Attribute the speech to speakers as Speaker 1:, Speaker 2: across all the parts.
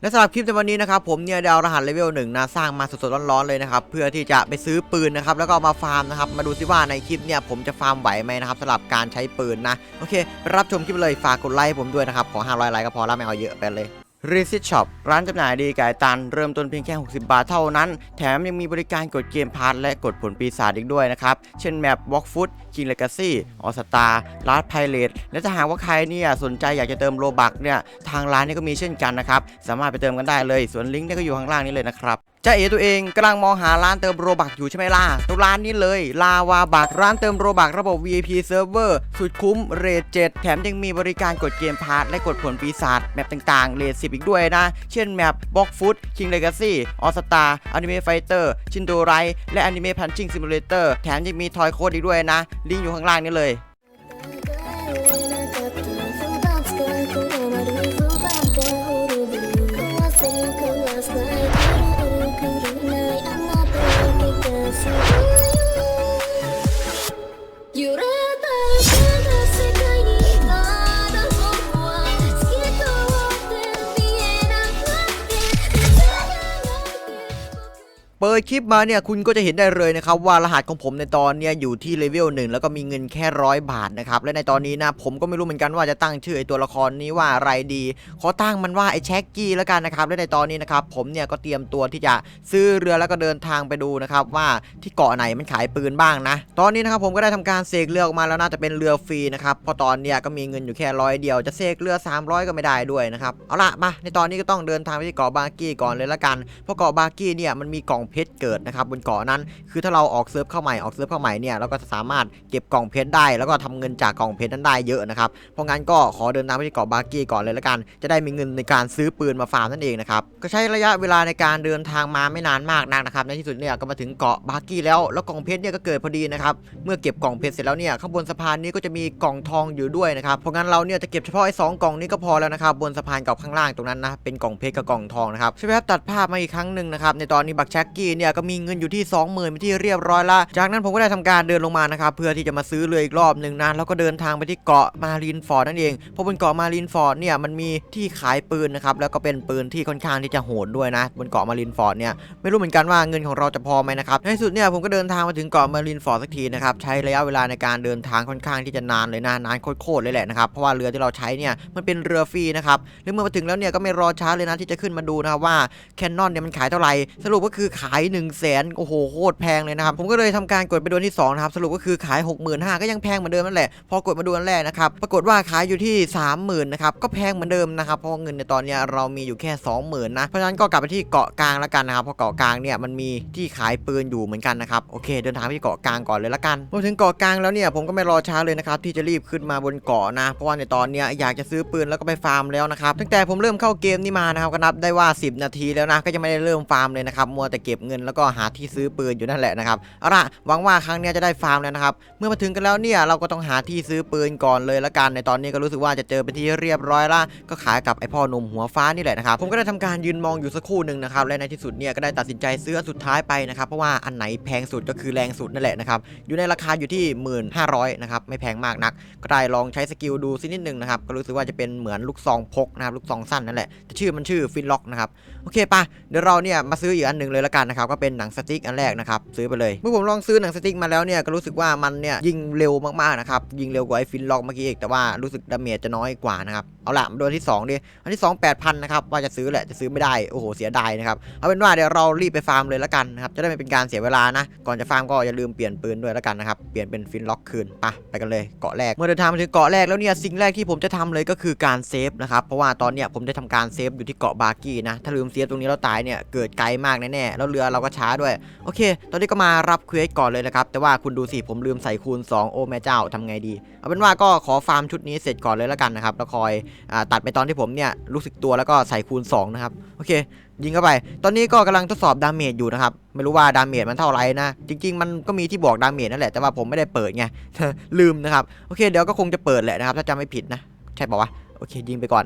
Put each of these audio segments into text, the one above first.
Speaker 1: และสำหรับคลิปในวันนี้นะครับผมเนี่ยดาวรหัสเลเวลหนึ่งนะสร้างมาสดๆร้อนๆเลยนะครับเพื่อที่จะไปซื้อปืนนะครับแล้วก็เอามาฟาร์มนะครับมาดูซิว่าในคลิปเนี่ยผมจะฟาร์มไหวไหมนะครับสำหรับการใช้ปืนนะโอเคไปรับชมคลิปเลยฝากกดไลค์ให้ผมด้วยนะครับขอ500ไลค์ก็พอแล้วไม่เอาเยอะไปเลย r e s i t Shop ร้านจำหน่ายดีกายตัน เริ่มต้นเพียงแค่ 60 บาทเท่านั้น แถมยังมีบริการกดเกมพาร์ทและกดผลปีศาจอีกด้วยนะครับ เช่นแมป Walk Foot King Legacy All Star Last Pirate และถ้าหากว่าใครเนี่ยสนใจอยากจะเติมโลบักเนี่ย ทางร้านนี่ก็มีเช่นกันนะครับ สามารถไปเติมกันได้เลย ส่วนลิงก์เนี่ยก็อยู่ข้างล่างนี้เลยนะครับ จ้าเอ๋ตัวเองกำลังมองหาร้านเติมโรบักอยู่ใช่ไหมล่ะตัวร้านนี้เลย ลาวาบักร้านเติมโรบักระบบ VIP Server สุดคุ้มเรท7แถมยังมีบริการกดเกมพาร์ทและกดผลปีศาจแมปต่างๆ เรท10อีกด้วยนะ เช่นแมปบ็อกฟุตคิงเลกาซี่ออสตาอนิเมะไฟเตอร์ชินโดไรและอนิเมะพันชิงซิมูเลเตอร์แถมยังมีทอยโค้ดอีกด้วยนะ ลิงก์อยู่ข้างล่างนี้เลย เปิดคลิปมาเนี่ยคุณก็จะเห็นได้เลยนะครับว่ารหัสของผมในตอนนี้อยู่ที่เลเวลหนึ่งแล้วก็มีเงินแค่ร้อยบาทนะครับและในตอนนี้นะผมก็ไม่รู้เหมือนกันว่าจะตั้งชื่อไอตัวละครนี้ว่าอะไรดี ขอตั้งมันว่าไอแช็กกี้แล้วกันนะครับและในตอนนี้นะครับผมเนี่ยก็เตรียมตัวที่จะซื้อเรือแล้วก็เดินทางไปดูนะครับว่าที่เกาะไหนมันขายปืนบ้างนะ ตอนนี้นะครับผมก็ได้ทำการเสกเรือออกมาแล้วน่าจะเป็นเรือฟรีนะครับเพราะตอนเนี้ยก็มีเงินอยู่แค่ร้อยเดียวจะเสกเรือ 300 ก็ไม่ได้ด้วยนะครับเอาละมาในตอนนี้ก็ต้องเดินทางไปที่เกาะบากี้ก่อนเลยละกันเพราะเกาะบากี้เนี่ยมันมีกล่องเพชรเกิดนะครับบนเกาะนั้น คือถ้าเราออกเซิร์ฟเข้าใหม่ออกเซิร์ฟเข้าใหม่เนี่ยเราก็จะสามารถเก็บกล่องเพชรได้ แล้วก็ทำเงินจากกล่องเพชรนั้นได้เยอะนะครับเพราะงั้นก็ขอเดินทางไปที่เกาะบากี้ก่อนเลยละกัน จะได้มีเงินในการซื้อปืนมาฟาร์มนั่นเองนะครับก็ใช้ระยะเวลาในการเดินทางมาไม่นานมากนักนะครับในที่สุดเนี่ยก็มาถึงเกาะบากี้แล้วแล้วกล่องเพชรเนี่ยก็เกิดพอดีนะครับเมื่อเก็บกล่องเพชรเสร็จแล้วเนี่ยข้างบนสะพานนี้ก็จะมีกล่องทองอยู่ด้วยนะครับเพราะงั้นเราเนี่ยจะเก็บเฉพาะไอ้สองกล่องนี้ก็พอแล้วนะครับบนสะพานกับข้างล่างตรงนั้นนะเป็นกล่องเพชรกับกล่องทองนะครับใช่ไหมครับตัดภาพมาอีกครั้งหนึ่งนะครับในตอนนี้บักแช็กกี้เนี่ยก็มีเงินอยู่ที่ 20,000เป็นที่เรียบร้อยละจากนั้นผมก็ได้ทำการเดินลงมานะครับเพื่อที่จะมาซื้อเรืออีกรอบหนึ่งนะแล้วก็เดินทางไปที่เกาะมารีนฟอร์ดนั่นเองเพราะบนเกาะมารีนฟอร์ดเนี่ยมันมีที่ขายปืนนะครับแล้วก็เป็นปืนที่ค่อนข้างที่จะโหดด้วยนะ บนเกาะมารีนฟอร์ดเนี่ยไม่รู้เหมือนกันว่าเงินของเราจะพอไหมนะครับในสุดเนี่ยผมก็เดินทางมาถึงเกาะมารีนฟอร์ดสักทีนะครับใช้ระยะเวลาในการเดินทางค่อนข้างที่จะนานเลยนะนานโคตรๆเลยแหละนะครับเพราะว่าเรือที่เราใช้เนี่ยมันเป็นเรือฟรีนะครับและเมื่อมาถึงแล้วเนี่ยก็ไม่รอช้าเลยนะที่จะขึ้นมาดูนะครับว่าแคนนอนเนี่ยมันขายเท่าไหร่สรุปก็คือขาย1นึ่งแสนโอ้โหโคตรแพงเลยนะครับ ผมก็เลยทำการกดไปดวลที่2นะครับสรุปก็คือขาย 6 5 0 0 0ก็ยังแพงเหมือนเดิมนั่นแหละพอกดมาดูอันแรกนะครับปรากฏว่าขายอยู่ที่ 30,000นะครับก็แพงเหมือนเดิมนะครับเพราะเงินในตอนนี้เรามีอยู่แค่ 20,000นะเพราะฉะนั้นก็กลับไปที่เกาะกลางแล้วกันนะครับเพราะเกาะกลางเนี่ยมันมีที่ขายปืนอยู่เหมือนกันนะครับโอเคเดินทางไปที่เกาะกลางก่อนเลยละกันพอถึงเกาะกลางแล้วเนี่ยผมก็ไม่รอช้าเลยนะครับที่จะรีบขึ้นมาบนเกาะนะ เพราะว่าในตอนเนี้ยอยากจะซื้อปืนแล้วก็ไปฟาร์มแล้วนะครับตั้งแต่ผมเริ่มเข้าเกมนี่มานะครับก็นับได้ว่า 10 นาทีแล้วนะก็ยังไม่ได้เริ่มฟาร์มเลยนะครับมัวแต่เก็บเงินแล้วก็หาที่ซื้อปืนอยู่นั่นแหละนะครับเอาละหวังว่าครั้งนี้จะได้ฟาร์มแล้วนะครับ เมื่อมาถึงกันแล้วเนี่ยเราก็ต้องหาที่ซื้อปืนก่อนเลยละกันในตอนนี้ก็รู้สึกว่าจะเจอเป็นที่เรียบร้อยละก็ขายกับไอพ่อหนุ่มหัวฟ้านี่แหละนะครับผมก็ได้ทำการยืนมองอยู่สักครู่หนึ่งนะครับและในที่สุดเนี่ยก็ได้ตัดสินใจซื้อสุดท้ายไปนะครับเพราะว่าอันไหนแพงสุดก็คือแรงสุดนั่นแหละนะครับอยู่ในราคาอยู่ที่ 1,500นะครับไม่แพงมากนัก ก็ได้ลองใช้สกิลดูสักนิดหนึ่งนะครับก็รู้สึกว่าจะเป็นเหมือนลูกซองพกนะครับลูกซองสั้นนั่นแหละแต่ชื่อมันชื่อฟินล็อกนะครับโอเคปะเดี๋ยวเราเนี่ยมาซื้ออีกอันหนึ่งเลยละกันนะครับก็เป็นหนังสติ๊กอันแรกนะครับซื้อไปเลยเมื่อผมลองซื้อหนังสติ๊กมาแล้วเนี่ยก็รู้สึกว่ามันเนี่ยยิงเร็วมากๆนะครับยิงเร็วกว่าไอ้ฟินล็อกเมื่อกี้อีกแต่ว่ารู้สึกดาเมจจะน้อยกว่านะครับเอาละมาดูอันที่สองดิอันที่สองแปดพันนะครับว่าจะซื้อแหละจะซื้อไม่ได้โอ้โหเสียดายนะครับเอาเป็นว่าเดี๋ยวเรารีบไปฟาร์มเลยละกันนะครับจะได้ไม่เป็นการเสียเวลานะก่อนจะฟาร์มก็อย่าลืมเปลี่ยนปืนด้วยละกันนะครับเปลี่ยนเป็นฟินล็อกคืนไปไปกันเลยเกาะแรกเมื่อเดินทางมาถึงเกาะแรกแล้วเนี่ยสิ่งแรกที่ผมจะทำเลยก็คือการเซฟนะครับเพราะว่าตอนเนี้ยผมได้ทำการเซฟอยู่ที่เกาะบาร์กี้นะถ้าลืมเซฟตรงนี้เราตายเนี่ยเกิดไกลมากแน่ๆแล้วเรือเราก็ช้าด้วย โอเค ตอนนี้ก็มารับเควสก่อนเลยนะครับ แต่ว่าคุณดูสิ ผมลืมใส่คูณ 2 โอ้แม่เจ้าทำไงดี เอาเป็นว่าก็ขอฟาร์มชุดนี้เสร็จก่อนเลยแล้วกันนะครับ แล้วคอยอตัดไปตอนที่ผมเนี่ยรู้สึกตัวแล้วก็ใส่คูณ 2 นะครับ โอเค ยิงเข้าไป ตอนนี้ก็กำลังทดสอบดาเมจอยู่นะครับ ไม่รู้ว่าดาเมจมันเท่าไหร่นะ จริง ๆ มันก็มีที่บอกดาเมจนั่นแหละ แต่ว่าผมไม่ได้เปิดไง ลืมนะครับ โอเค เดี๋ยวก็คงจะเปิดแหละนะครับ ถ้าจำไม่ผิดนะ ใช่ป่าวะ โอเค ยิงไปก่อน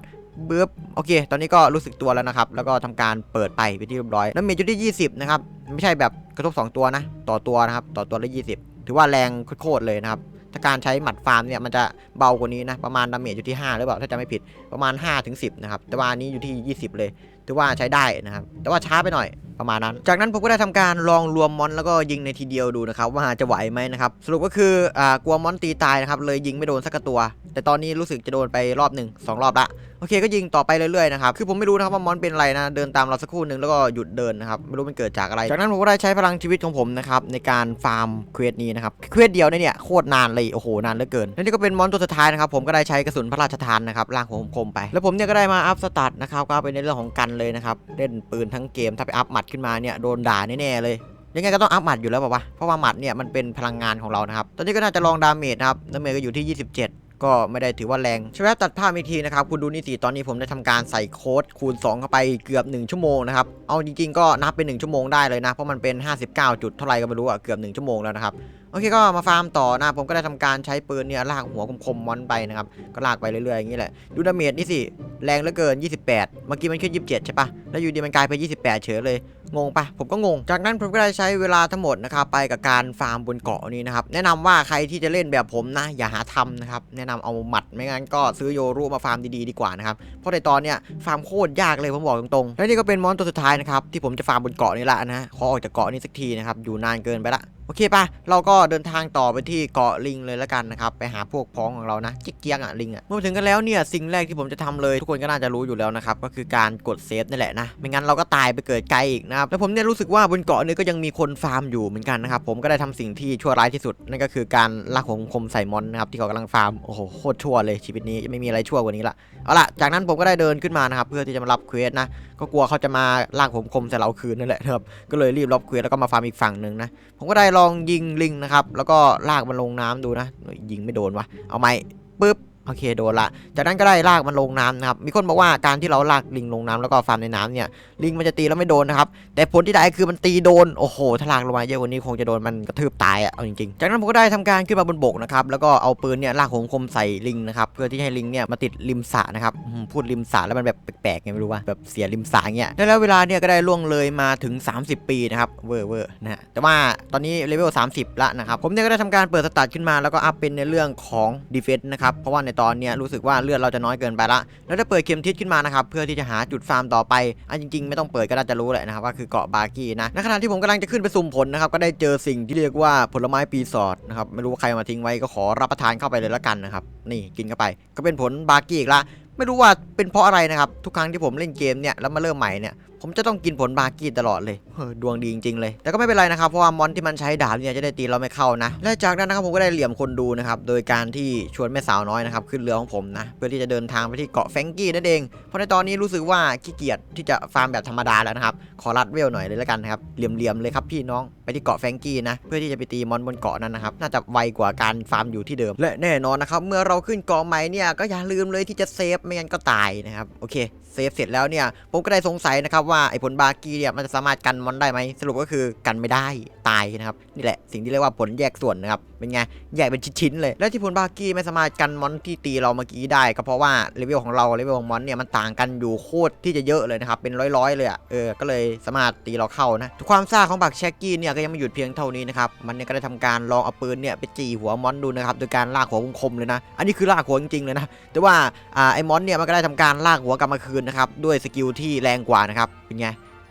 Speaker 1: บึ๊บโอเค ตอนนี้ก็รู้สึกตัวแล้วนะครับ แล้วก็ทำการเปิดไปไปนที่เรียบร้อยแล้วเมจจุดที่ 20 นะครับ ไม่ใช่แบบกระทบ 2 ตัวนะ ต่อตัวนะครับ ต่อตัวละ 20 ถือว่าแรงโคตรเลยนะครับ ถ้าการใช้หมัดฟาร์มเนี่ย มันจะเบากว่านี้นะ ประมาณดาเมจอยู่ที่ 5 หรือเปล่า ถ้าจะไม่ผิด ประมาณ5ถึง10 นะครับ แต่ว่านี้อยู่ที่ 20 เลย ถือว่าใช้ได้นะครับ แต่ว่าช้าไปหน่อยประมาณนั้น จากนั้นผมก็ได้ทำการลองรวมมอนแล้วก็ยิงในทีเดียวดูนะครับว่าจะไหวไหมนะครับ สรุปก็คืออ่ากลัวมอนตีตายนะครับเลยยิงไม่โดนสักตัว แต่ตอนนี้รู้สึกจะโดนไปรอบหนึ่งสองรอบละ โอเคก็ยิงต่อไปเรื่อยๆนะครับคือผมไม่รู้นะครับว่ามอนเป็นอะไรนะเดินตามเราสักครู่หนึ่งแล้วก็หยุดเดินนะครับไม่รู้มันเกิดจากอะไรจากนั้นผมก็ได้ใช้พลังชีวิตของผมนะครับในการฟาร์มเควสนี้นะครับเควสเดียวเนี่ยโคตรนานเลยโอ้โหนานเหลือเกินและนี่ก็เป็นมอนตัวสุดท้ายนะครับผมก็ได้ใช้กระสุนพระราชทานนะครับล่างของผมคมไป แล้วผมเนี่ยก็ได้มาอัพสตาร์ทนะครับก็เป็นในเรื่องของกันเลยนะครับเล่นปืนทั้งเกมถ้าไปอัพหมัดขึ้นมาเนี่ยโดนด่าแน่ๆเลยยังไงก็ต้องอัพหมัดอยู่แล้วป่าวะ เพราะว่าหมัดเนี่ยมันเป็นพลังงานของเรานะครับ ตอนนี้ก็น่าจะลองดาเมจนะครับ ดาเมจก็อยู่ที่ 27 ก็ไม่ได้ถือว่าแรงช่วยแวบตัดภาพอีกทีนะครับคุณดูนี่สิตอนนี้ผมได้ทำการใส่โค้ดคูณ 2 เข้าไปเกือบ 1 ชั่วโมงนะครับเอาจริงๆก็นับเป็น 1 ชั่วโมงได้เลยนะเพราะมันเป็น 59 จุดเท่าไหร่ก็ไม่รู้อะเกือบ 1 ชั่วโมงแล้วนะครับ โอเคก็มาฟาร์มต่อนะผมก็ได้ทำการใช้ปืนเนี่ยลากหัวคมๆมอนไปนะครับก็ลากไปเรื่อยๆอย่างนี้แหละดูดาเมจนี่สิแรงเหลือเกิน 28 เมื่อกี้มันขึ้น 27 ใช่ปะแล้วอยู่ดีมันกลายเป็น28 เฉยเลยงงปะผมก็งง จากนั้นผมก็ได้ใช้เวลาทั้งหมดนะครับไปกับการฟาร์มบนเกาะนี้นะครับแนะนำว่าใครที่จะเล่นแบบผมนะอย่าหาทำนะครับแนะนำเอาหมัดไม่งั้นก็ซื้อโยรุมาฟาร์มดีๆดีกว่านะครับเพราะในตอนเนี้ยฟาร์มโคตรยากเลยผมบอกตรงๆและนี่ก็เป็นมอนตัวสุดท้ายนะครับที่ผมจะฟาร์มบนเกาะนี้ละนะขอออกจากเกาะนี้สักทีนะครับอยู่นานเกินไปละโอเคปะเราก็เดินทางต่อไปที่เกาะลิงเลยละกันนะครับ ไปหาพวกพ้องของเรานะเกียกอะลิงอะเมื่อถึงกันแล้วเนี่ยสิ่งแรกที่ผมจะทำเลยทุกคนก็น่าจะรู้อยู่แล้วนะครับ ก็คือการกดเซฟนี่แหละนะ ไม่งั้นเราก็ตายไปเกิดไกลอีกนะครับ แล้วผมเนี่ยรู้สึกว่าบนเกาะนี้ก็ยังมีคนฟาร์มอยู่เหมือนกันนะครับ ผมก็ได้ทำสิ่งที่ชั่วร้ายที่สุด นั่นก็คือการลากหัวคมใส่มอนนะครับที่เขากำลังฟาร์ม โอ้โหโคตรชั่วเลยชีวิตนี้ไม่มีอะไรชั่วกว่านี้ละ เอาล่ะ จากนั้นผมก็ได้เดินขึ้นมานะครับเพื่อที่จะมารับเควสนะ ก็กลัวเขาจะมาลากผมคมใส่เราคืนนั่นแหละครับ ก็เลยรีบรับเควสแล้วก็มาฟาร์มอีกฝั่งหนึ่งนะ ผมก็ได้ลองยิงลิงนะครับ แล้วก็ลากมันลงน้ำดูนะ ยิงไม่โดนวะเอาไม้ปึ๊บ โอเคโดนละ จากนั้นก็ได้ลากมันลงน้ำนะครับ มีคนบอกว่าการที่เราลากลิงลงน้ำแล้วก็ฟาร์มในน้ำเนี่ย ลิงมันจะตีแล้วไม่โดนนะครับ แต่ผลที่ได้คือมันตีโดน โอ้โห ถ้าลากลงมาเยอะกว่านี้คงจะโดนมันกระทืบตายอะเอาจริงๆ จากนั้นผมก็ได้ทำการขึ้นมาบนบกนะครับ แล้วก็เอาปืนเนี่ยลากหงคมใส่ลิงนะครับ เพื่อที่ให้ลิงเนี่ยมาติดริมสระนะครับ พูดริมสระแล้วมันแบบแปลกๆไงไม่รู้ว่าแบบเสียริมสระเงี้ยแล้วแล้วเวลาเนี่ยก็ได้ล่วงเลยมาถึง 30 ปีนะครับ เวอร์เวอร์นะฮะแต่ว่าตอนนี้เลเวล30ละนะครับ ผมเนี่ยก็ได้ทำการเปิดสตาร์ทขึ้นมาแล้วก็อัพเป็นในเรื่องของดีเฟนส์นะครับเพราะว่าในตอนเนี้ยรู้สึกว่าเลือดเราจะน้อยเกินไปละ แล้วได้เปิดเข็มทิศขึ้นมานะครับเพื่อที่จะหาจุดฟาร์มต่อไปอันจริงๆ ไม่ต้องเปิดก็น่าจะรู้แหละนะครับว่าคือเกาะบาร์กี้นะในขณะที่ผมกำลังจะขึ้นไปสุ่มผลนะครับก็ได้เจอสิ่งที่เรียกว่าผลไม้ปีศาจนะครับไม่รู้ว่าใครมาทิ้งไว้ก็ขอรับประทานเข้าไปเลยละกันนะครับนี่กินเข้าไป ก็เป็นผลบาร์กี้อีกละไม่รู้ว่าเป็นเพราะอะไรนะครับทุกครั้งที่ผมเล่นเกมเนี่ยแล้วมาเริ่มใหม่เนี่ย ผมจะต้องกินผลบาร์กี้ตลอดเลยเฮ้ยดวงดีจริงๆเลย แต่ก็ไม่เป็นไรนะครับ เพราะว่ามอนที่มันใช้ดาบเนี่ยจะได้ตีเราไม่เข้านะ และจากนั้นนะครับผมก็ได้เหลี่ยมคนดูนะครับ โดยการที่ชวนแม่สาวน้อยนะครับขึ้นเรือของผมนะ เพื่อที่จะเดินทางไปที่เกาะแฟงกี้นั่นเอง เพราะในตอนนี้รู้สึกว่าขี้เกียจที่จะฟาร์มแบบธรรมดาแล้วนะครับ ขอรัดเวลหน่อยเลยแล้วกันนะครับ เหลี่ยมๆเลยครับพี่น้อง ไปที่เกาะแฟงกี้นะ เพื่อที่จะไปตีมอนบนเกาะนั้นนะครับ น่าจะไวกว่าการฟาร์มอยู่ที่เดิม และแน่นอนนะครับ เมื่อเราขึ้นเกาะใหม่เนี่ย ก็อย่าลืมเลยที่จะเซฟ ไม่งั้นก็ตายนะครับ โอเค เซฟเสร็จแล้วเนี่ย ผมก็ได้สงสัยนะครับว่าไอ้ผลบาร์กี้เนี่ยมันจะสามารถกันมอนได้ไหมสรุปก็คือกันไม่ได้ตายนะครับนี่แหละสิ่งที่เรียกว่าผลแยกส่วนนะครับเป็นไงแยกเป็นชิ้นๆเลยและที่ผลบาร์กี้ไม่สามารถกันมอนที่ตีเราเมื่อกี้ได้ ก็เพราะว่าเลเวลของเราเลเวลของมอนเนี่ยมันต่างกันอยู่โคตรที่จะเยอะเลยนะครับเป็นร้อยๆเลยอะเออก็เลยสามารถตีเราเข้านะความซ่าของบักแชกกี้เนี่ยก็ยังไม่หยุดเพียงเท่านี้นะครับมันเนี่ยก็ได้ทำการลองเอาปืนเนี่ยไปจีหัวมอนดูนะครับโดยการลากหัวคมเลยนะ อันนี้คือลากหัวจริงๆเลยนะแต่ว่าอ่าไอ้มอนเนี่ยมันก็ได้ทำการลากหัวกลับมาคืนนะครับด้วยสกิลที่แรงกว่านะครับ เป็นไง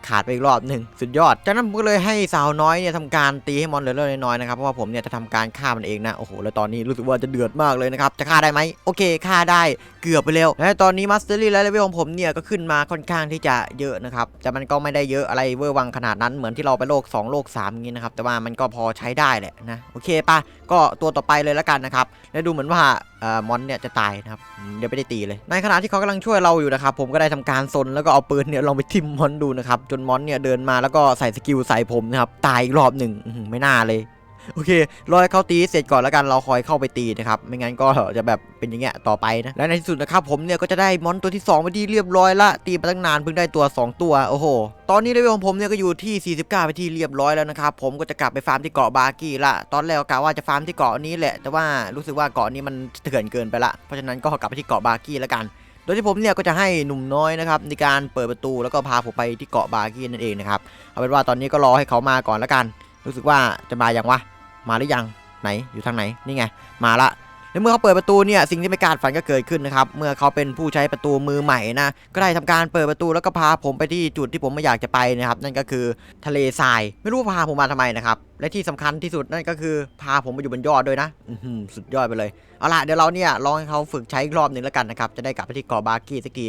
Speaker 1: ขาดไปอีกรอบหนึ่งสุดยอด จากนั้นผมก็เลยให้สาวน้อยเนี่ยทำการตีให้มอนเหลือๆน้อยๆนะครับ เพราะว่าผมเนี่ยจะทำการฆ่ามันเองนะ โอ้โห แล้วตอนนี้รู้สึกว่าจะเดือดมากเลยนะครับ จะฆ่าได้ไหม โอเค ฆ่าได้เกือบไปแล้วและตอนนี้มาสเตอรี่และเลเวลของผมเนี่ยก็ขึ้นมาค่อนข้างที่จะเยอะนะครับ แต่มันก็ไม่ได้เยอะอะไรเวอร์วังขนาดนั้น เหมือนที่เราไปโลก 2 โลก3างนี้นะครับ แต่ว่ามันก็พอใช้ได้แหละนะ โอเคปะ ก็ตัวต่อไปเลยละกันนะครับ และดูเหมือนว่ามอนเนี่ยจะตายนะครับ เดี๋ยวไม่ได้ตีเลย ในขณะที่เขากำลังช่วยเราอยู่นะครับ ผมก็ได้ทำการซนแล้วก็เอาปืนเนี่ยลองไปทิ่มมอนดูนะครับ จนมอนเนี่ยเดินมาแล้วก็ใส่สกิลใส่ผมนะครับ ตายอีกรอบหนึ่งไม่น่าเลย โอเครอให้เขาตีเสร็จก่อนแล้วกันเราคอยเข้าไปตีนะครับไม่งั้นก็จะแบบเป็นอย่างเงี้ยต่อไปนะและในที่สุดนะครับผมเนี่ยก็จะได้มอนตัวที่2ไปที่เรียบร้อยละตีมาตั้งนานเพิ่งได้ตัว 2 ตัวโอ้โหตอนนี้เลเวลของผมเนี่ยก็อยู่ที่ 49 ไปที่เรียบร้อยแล้วนะครับผมก็จะกลับไปฟาร์มที่เกาะบากี้ละตอนแรกกะว่าจะฟาร์มที่เกาะนี้แหละ แต่ว่ารู้สึกว่าเกาะนี้มันเถื่อนเกินไปละเพราะฉะนั้นก็กลับไปที่เกาะบากี้แล้วกันโดยที่ผมเนี่ยก็จะให้หนุ่มน้อยนะครับในการเปิดประตูแล้วก็พาผมไปที่เกาะบากี้นั่นเองนะครับเอาเป็นว่าตอนนี้ก็รอให้เขามาก่อนแล้วกัน รู้สึกว่าจะมาอย่างวะ มาหรือยังไหนอยู่ทางไหนนี่ไงมาละแล้วเมื่อเขาเปิดประตูเนี่ยสิ่งที่ไม่คาดฝันก็เกิดขึ้นนะครับเมื่อเขาเป็นผู้ใช้ประตูมือใหม่นะก็ได้ทำการเปิดประตูแล้วก็พาผมไปที่จุดที่ผมไม่อยากจะไปนะครับนั่นก็คือทะเลทรายไม่รู้ว่าพาผมมาทำไมนะครับและที่สำคัญที่สุดนั่นก็คือพาผมมาอยู่บนยอดด้วยนะสุดยอดไปเลยเอาล่ะเดี๋ยวเราเนี่ยลองให้เขาฝึกใช้อีกรอบหนึ่งแล้วกันนะครับจะได้กลับไปที่เกาะบาร์กี้สักที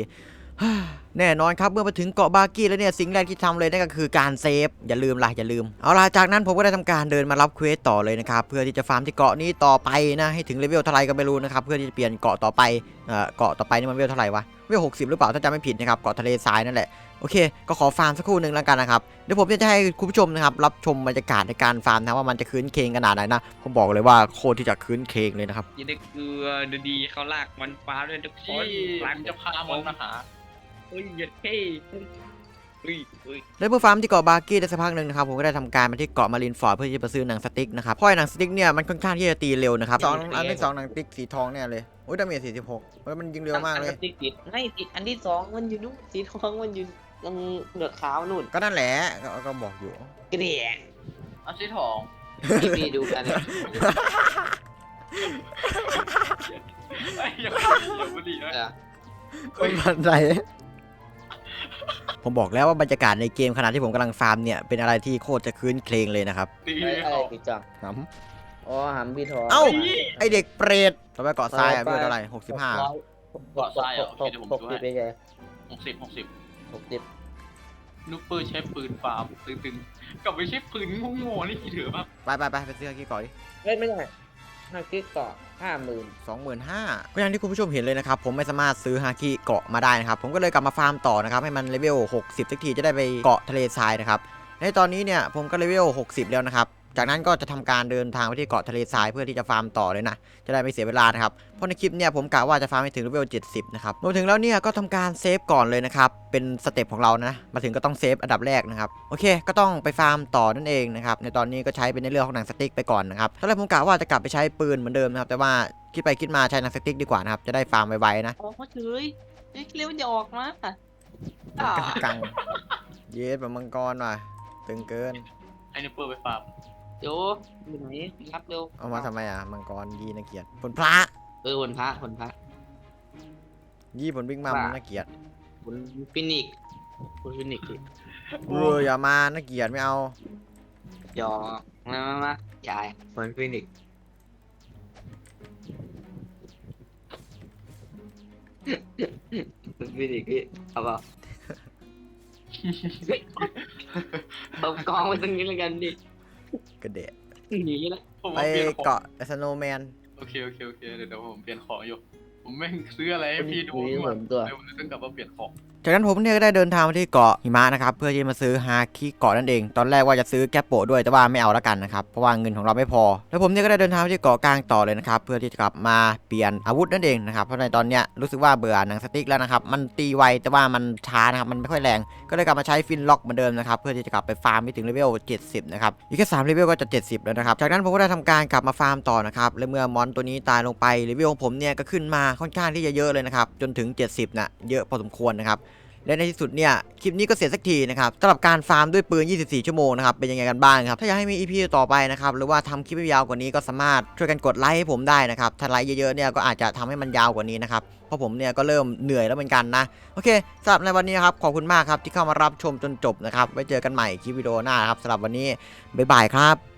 Speaker 1: แน่นอนครับเมื่อมาถึงเกาะบาร์กี้แล้วเนี่ยสิ่งแรกที่ทำเลยนั่นก็คือการเซฟอย่าลืมล่ะอย่าลืมเอาล่ะจากนั้นผมก็ได้ทำการเดินมารับเควสต่อเลยนะครับเพื่อที่จะฟาร์มที่เกาะนี้ต่อไปนะให้ถึงเลเวลเท่าไหร่ก็ไม่รู้นะครับเพื่อที่จะเปลี่ยนเกาะต่อไปเอ่อเกาะต่อไปนี่มันเลเวลเท่าไหร่วะเลเวล60หรือเปล่าถ้าจำไม่ผิดนะครับเกาะทะเลทรายนั่นแหละโอเคก็ขอฟาร์มสักครู่หนึ่งแล้วกันนะครับเดี๋ยวผมจะให้คุณผู้ชมนะครับรับชมบรรยากาศในการฟาร์มนะว่ามันจะคืนเคงขนาดไหนนะผมบอกเลยว่าโคตรที่จะคืนเคงเลยนะครับ
Speaker 2: ยินดีเกลือดูดีเขาลากมันฟ้าด้วยทุกค
Speaker 3: พี่
Speaker 2: นลาก
Speaker 3: ผม
Speaker 2: จะ
Speaker 3: จะพามันมาหา
Speaker 2: เฮ้ยเย็ดเท่เฮ้ยเฮ้ย
Speaker 1: และเมื่อฟาร์มที่เกาะบาร์กี้ได้สักพักหนึ่งนะครับผมก็ได้ทำการมาที่เกาะมารินฟอร์ดเพื่อที่จะไปซื้อหนังสติ๊กนะครับเพราะไอ้หนังสติ๊กเนี่ยมันค่อนข้างที่จะตีเร็วนะครับสองอันที่สองหนังสติ๊กสีทองเนี่ยเลยโอ้ยดาเมจสี่สิบหกแล้วมันยิงเร็วมากเลย
Speaker 3: อันติดติดไม่ติดอันที่สองมันอยู่นู่นสีทองมันอยู่ตรงเหลือกขาวนู่น
Speaker 1: ก็นั่นแหละก็ก็บอกอยู่
Speaker 3: กระเดีย
Speaker 4: อันที่ทอง
Speaker 3: พี่ดูกันเนี่ย
Speaker 4: ไอ้ยอย่าอย่าบุหรี่นะ
Speaker 3: เออ
Speaker 1: คนบันได ผมบอกแล้วว่าบรรยากาศในเกมขณะที่ผมกำลังฟาร์มเนี่ยเป็นอะไรที่โคตรจะคืนเคลงเลยนะครับ
Speaker 4: ตี
Speaker 3: ไอ้
Speaker 4: เลย
Speaker 3: ไอ้
Speaker 4: เขา
Speaker 3: ติดจัง
Speaker 1: ห
Speaker 3: อ๋อหำพี่ทอง
Speaker 1: เอ้าำไอเด็กเปรตต่อไปเกาะทรายอะเพื่อเท่าไหร่หกสิบห้า
Speaker 4: เกาะทรายเหรอโอเคเดี๋ยวผม
Speaker 3: หก
Speaker 4: ดู
Speaker 3: สิบ
Speaker 4: ให้
Speaker 3: ไปไง
Speaker 4: หกสิบหกสิบ
Speaker 3: หกสิบ
Speaker 4: นุกปืนใช้ปืนฟาร์มตึงๆกับไม่ใช่ปืนโง่ๆนี่ถือป่ะ
Speaker 1: ไปไปไปไปซื้อกี่เกาะดิ
Speaker 3: เล่นไม่ได้ ฮาคิเกต่อห้าหมื่น
Speaker 1: สองหมื่นห้าก็อย่างที่คุณผู้ชมเห็นเลยนะครับ ผมไม่สามารถซื้อฮาคิเกาะมาได้นะครับ ผมก็เลยกลับมาฟาร์มต่อนะครับ ให้มันเลเวล60สักทีจะได้ไปเกาะทะเลทรายนะครับ ในตอนนี้เนี่ยผมก็เลเวล60 แล้วนะครับ จากนั้นก็จะทำการเดินทางไปที่เกาะทะเลทรายเพื่อที่จะฟาร์มต่อเลยนะ จะได้ไม่เสียเวลานะครับ เพราะในคลิปเนี่ยผมกะว่าจะฟาร์มให้ถึงเลเวล 70 นะครับรวมถึงแล้วเนี่ยก็ทำการเซฟก่อนเลยนะครับ เป็นสเต็ปของเรานะ มาถึงก็ต้องเซฟอันดับแรกนะครับ โอเค ก็ต้องไปฟาร์มต่อนั่นเองนะครับ ในตอนนี้ก็ใช้เป็นในเรื่องของหนังสติ๊กไปก่อนนะครับตอนแรกผมกะว่าจะกลับไปใช้ปืนเหมือนเดิมนะครับ แต่ว่าคิดไปคิดมาใช้หนังสติ๊กดีกว่านะครับ จะได้ฟาร์มไวๆนะ
Speaker 3: ออกมาเฉยเอ้ยเร็วจะออกมา
Speaker 1: กังกังเยสแบบมังกรว่ะตึงเกิน
Speaker 4: ไอ้นุกปืนไปฟาร์ม
Speaker 3: โจอยู่ไหนรับเร็ว
Speaker 1: เอามาทำไมอะมังกรยีน่าเกลียดผลพระ
Speaker 3: เออคนพระคนพระ
Speaker 1: ยี่ผลบิ๊กมัม
Speaker 3: ว่า
Speaker 1: น่าเกลียด
Speaker 3: คนฟินิกซ์คนฟินิกซ์
Speaker 1: เอออย่ามาน่าเกลียดไม่เอา
Speaker 3: ยอมามามาใหญ่คนฟินิกซ์คนฟินิกซ์พี่เอาเปล่าเอากองไว้ตรงนี้แล้วกันดิ
Speaker 1: กระเดะ
Speaker 3: หนีแล้ว
Speaker 4: ผม
Speaker 1: ไป
Speaker 4: ว่าเปลี่ยนของ
Speaker 1: เกาะสโนว์แมน
Speaker 4: โอเคโอเคโอเคเดี๋ยวเดี๋ยวผมเปลี่ยนของอยู่ ผมไม่ซื้ออะไรให้พี่ดู
Speaker 3: หนี
Speaker 4: ด้
Speaker 3: เห
Speaker 4: ว
Speaker 3: มื
Speaker 4: ย
Speaker 3: อนตัว
Speaker 4: เดี๋ยวผมจะต้องกลับมาเปลี่ยนของ
Speaker 1: จากนั้นผมเนี่ยก็ได้เดินทางมาที่เกาะหิมะนะครับเพื่อที่จะมาซื้อฮาคิเกาะนั่นเอง ตอนแรกว่าจะซื้อแกปโปด้วยแต่ว่าไม่เอาละกันนะครับเพราะว่าเงินของเราไม่พอ แล้วผมเนี่ยก็ได้เดินทางไปที่เกาะกลางต่อเลยนะครับเพื่อที่จะกลับมาเปลี่ยนอาวุธนั่นเองนะครับเพราะในตอนเนี้ยรู้สึกว่าเบื่อหนังสติ๊กแล้วนะครับมันตีไวแต่ว่ามันช้านะครับมันไม่ค่อยแรง ก็เลยกลับมาใช้ฟินล็อกเหมือนเดิมนะครับเพื่อที่จะกลับไปฟาร์มไปถึงเลเวล 70 นะครับอีกแค่3เลเวลก็จะ 70 แล้วนะครับจากนั้นผมก็ได้ทำการกลับมาฟาร์มต่อนะครับและเมื่อมอนตัวนี้ตายลงไปเลเวลของผมเนี่ยก็ขึ้นมาค่อนข้างที่จะเยอะเลยนะครับจนถึง 70นะเยอะพอสมควรนะครับ และในที่สุดเนี่ยคลิปนี้ก็เสร็จสักทีนะครับสำหรับการฟาร์มด้วยปืน 24 ชั่วโมงนะครับเป็นยังไงกันบ้างครับถ้าอยากให้มี EP ต่อไปนะครับหรือว่าทำคลิปยาวกว่านี้ก็สามารถช่วยกันกดไลค์ให้ผมได้นะครับถ้าไลค์เยอะๆเนี่ยก็อาจจะทำให้มันยาวกว่านี้นะครับเพราะผมเนี่ยก็เริ่มเหนื่อยแล้วเหมือนกันนะโอเคสำหรับในวันนี้ครับขอบคุณมากครับที่เข้ามารับชมจนจบนะครับไว้เจอกันใหม่คลิปวิดีโอหน้าครับสำหรับวันนี้บ๊ายบายครับ